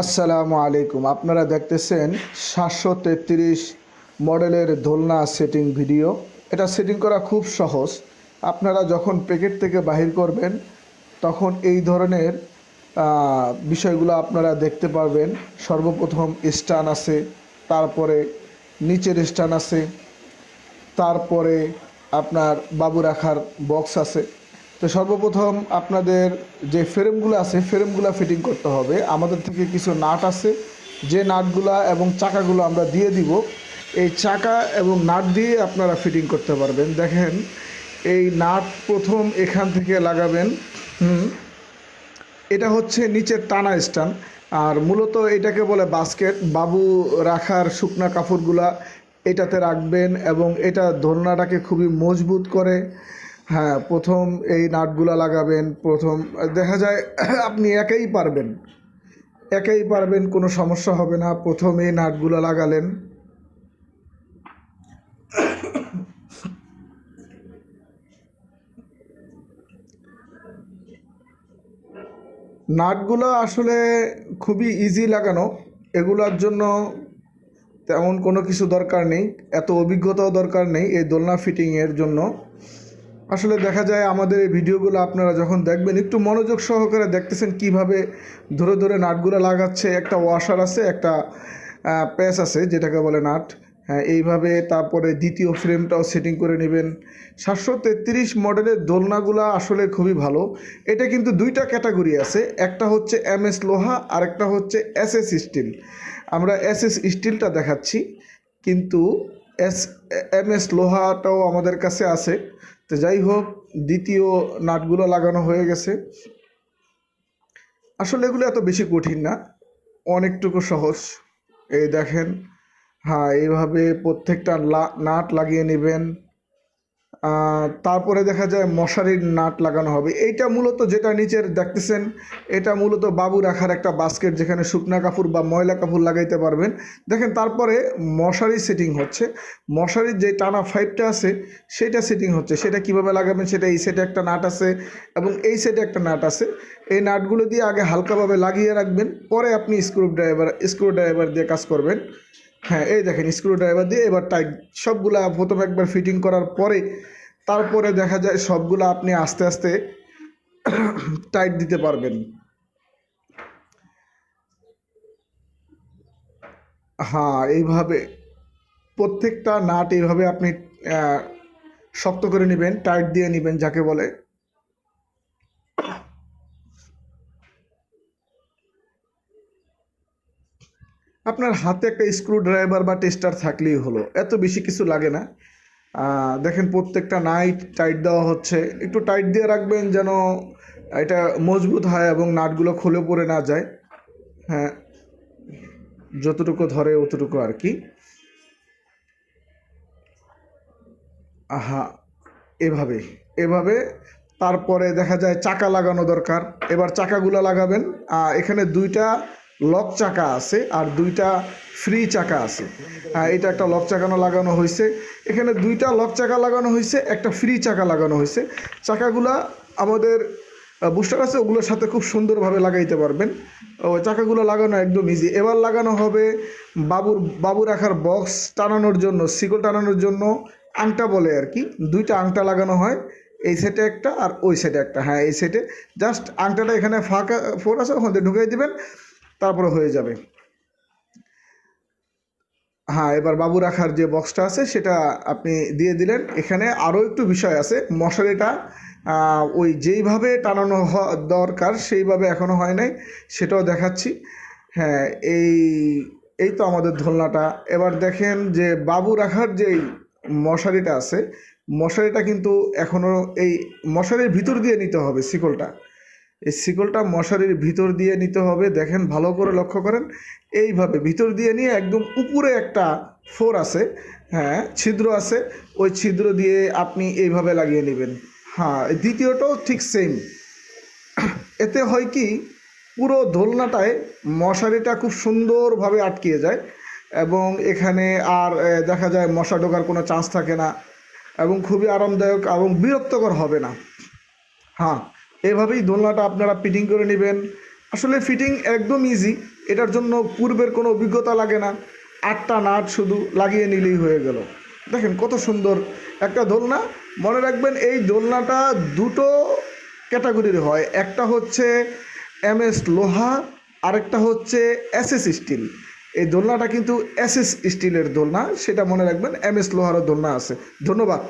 আসসালামু আলাইকুম। আপনারা দেখতেছেন সাতশো তেত্রিশ মডেলের দোলনা সেটিং ভিডিও। এটা সেটিং করা খুব সহজ। আপনারা যখন প্যাকেট থেকে বাহির করবেন, তখন এই ধরনের বিষয়গুলো আপনারা দেখতে পারবেন। সর্বপ্রথম স্টান আছে, তারপরে নিচের স্টান আছে, তারপরে আপনার বাবু রাখার বক্স আছে। তো সর্বপ্রথম আপনাদের যে ফ্রেমগুলো আছে, ফ্রেমগুলো ফিটিং করতে হবে। আমাদের থেকে কিছু নাট আছে। যে নাটগুলা এবং চাকাগুলো আমরা দিয়ে দিব, এই চাকা এবং নাট দিয়ে আপনারা ফিটিং করতে পারবেন। দেখেন, এই নাট প্রথম এখান থেকে লাগাবেন। হুম, এটা হচ্ছে নিচের টানা স্টান আর মূলত এটাকে বলে বাস্কেট বাবু রাখার শুকনা কাপড়গুলা এটাতে রাখবেন এবং এটা দোলনাটাকে খুবই মজবুত করে হ্যাঁ প্রথম এই নাটগুলা লাগাবেন, প্রথম, দেখা যায় আপনি একাই পারবেন। একাই পারবেন, কোনো সমস্যা হবে না, প্রথম এই নাটগুলো লাগালেন। নাটগুলো আসলে খুবই ইজি লাগানো, এগুলোর জন্য তেমন কোনো কিছু দরকার নেই, এত অভিজ্ঞতাও দরকার নেই এই দোলনা ফিটিংয়ের জন্য। আসলে দেখা যায় আমাদের এই ভিডিওগুলো আপনারা যখন দেখবেন, একটু মনোযোগ সহকারে দেখতেছেন কীভাবে ধরে ধরে নাটগুলো লাগাচ্ছে। একটা ওয়াশার আছে, একটা প্যাচ আছে, যেটাকে বলে নাট। হ্যাঁ এইভাবে তারপরে দ্বিতীয় ফ্রেমটাও সেটিং করে নেবেন। সাতশো তেত্রিশ মডেলের দোলনাগুলা আসলে খুবই ভালো। এটা কিন্তু দুইটা ক্যাটাগরি আছে। একটা হচ্ছে এম এস লোহা আর একটা হচ্ছে এস এস স্টিল আমরা এস এস স্টিলটা দেখাচ্ছি। কিন্তু এস এম এস লোহাটাও আমাদের কাছে আছে। তো যাই হোক দ্বিতীয় নাটগুলো লাগানো হয়ে গেছে। আসলে এগুলো এত বেশি কঠিন না, অনেকটুকু সহজ। এই দেখেন হ্যাঁ এইভাবে প্রত্যেকটা নাট লাগিয়ে নেবেন। তারপরে দেখা যায় মশারির নাট লাগানো হবে। এইটা মূলত যেটা নিচের দেখতেছেন, এটা মূলত বাবু রাখার একটা বাস্কেট যেখানে শুকনা কাপড় বা ময়লা কাপড় লাগাইতে পারবেন। দেখেন তারপরে মশারি সেটিং হচ্ছে। মশারির যে টানা ফাইভটা আছে সেটা সেটিং হচ্ছে। সেটা কীভাবে লাগাবেন সেটা এই সেটে একটা নাট আছে এবং এই সেটে একটা নাট আছে। এই নাটগুলো দিয়ে আগে হালকাভাবে লাগিয়ে রাখবেন। পরে আপনি স্ক্রু ড্রাইভার স্ক্রু ড্রাইভার দিয়ে কাজ করবেন। হ্যাঁ এই দেখেন স্ক্রু ড্রাইভার দিয়ে এবার টাইট সবগুলা প্রথম একবার ফিটিং করার পরে তারপরে দেখা যায় সবগুলো আপনি আস্তে আস্তে টাইট দিতে পারবেন। হ্যাঁ এইভাবে প্রত্যেকটা নাট এইভাবে আপনি শক্ত করে নেবেন টাইট দিয়ে নেবেন, যাকে বলে। আপনার হাতে একটা স্ক্রু ড্রাইভার বা টেস্টার থাকলেই হলো। এত বেশি কিছু লাগে না। দেখেন প্রত্যেকটা নাইট টাইট দেওয়া হচ্ছে। একটু টাইট দিয়ে রাখবেন যেন এটা মজবুত হয় এবং নাটগুলো খুলে পড়ে না যায়। হ্যাঁ যতটুকু ধরে অতটুকু আর কি। আহা, এভাবে এভাবে। তারপরে দেখা যায় চাকা লাগানো দরকার। এবার চাকাগুলো লাগাবেন। এখানে দুইটা লক চাকা আছে আর দুইটা ফ্রি চাকা আছে। আহ, এটা একটা লক চাকানো লাগানো হয়েছে এখানে দুইটা লক চাকা লাগানো হয়েছে একটা ফ্রি চাকা লাগানো হয়েছে চাকাগুলা আমাদের বুস্টার আছে ওগুলোর সাথে খুব সুন্দরভাবে লাগাইতে পারবেন। চাকাগুলো লাগানো একদম ইজি এবার লাগানো হবে বাবুর বাবু রাখার বক্স টানানোর জন্য শিকল টানানোর জন্য আংটা বলে আর কি। দুইটা আংটা লাগানো হয় এই সেটে একটা আর ওই সেটে একটা। হ্যাঁ এই সেটে জাস্ট আংটাটা এখানে ফাঁকা ফোর আছে ওখানে ঢুকিয়ে দিবেন। তারপরে হয়ে যাবে। হ্যাঁ এবার বাবু রাখার যে বক্সটা আছে, সেটা আপনি দিয়ে দিলেন। এখানে আরও একটু বিষয় আছে। মশারিটা ওই যেইভাবে টানানো দরকার, সেইভাবে এখনও হয় নাই। সেটাও দেখাচ্ছি। হ্যাঁ এই এই তো আমাদের দোলনাটা এবার দেখেন যে বাবু রাখার যেই মশারিটা আছে, মশারিটা কিন্তু এখনও এই মশারির ভিতর দিয়ে নিতে হবে শিকলটা। এই শিকলটা মশারির ভিতর দিয়ে নিতে হবে। দেখেন, ভালো করে লক্ষ্য করেন। এইভাবে ভিতর দিয়ে নিয়ে একদম উপরে একটা ফোর আছে হ্যাঁ ছিদ্র আছে। ওই ছিদ্র দিয়ে আপনি এইভাবে লাগিয়ে নেবেন। হ্যাঁ দ্বিতীয়টাও ঠিক সেম এতে হয় কি, পুরো দোলনাটায় মশারিটা খুব সুন্দরভাবে আটকিয়ে যায় এবং এখানে আর দেখা যায় মশা ঢোকার কোনো চান্স থাকে না এবং খুবই আরামদায়ক এবং বিরক্তকর হবে না। হ্যাঁ এভাবেই দোলনাটা আপনারা ফিটিং করে নেবেন। আসলে ফিটিং একদম ইজি এটার জন্য পূর্বের কোনো অভিজ্ঞতা লাগে না। আটটা নাট শুধু লাগিয়ে নিলেই হয়ে গেল। দেখেন কত সুন্দর একটা দোলনা। মনে রাখবেন এই দোলনাটা দুটো ক্যাটাগরির হয়। একটা হচ্ছে এম এস লোহা, আরেকটা হচ্ছে এস এস স্টিল। এই দোলনাটা কিন্তু এস এস স্টিলের দোলনা, সেটা মনে রাখবেন এম এস লোহারও দোলনা আছে। ধন্যবাদ।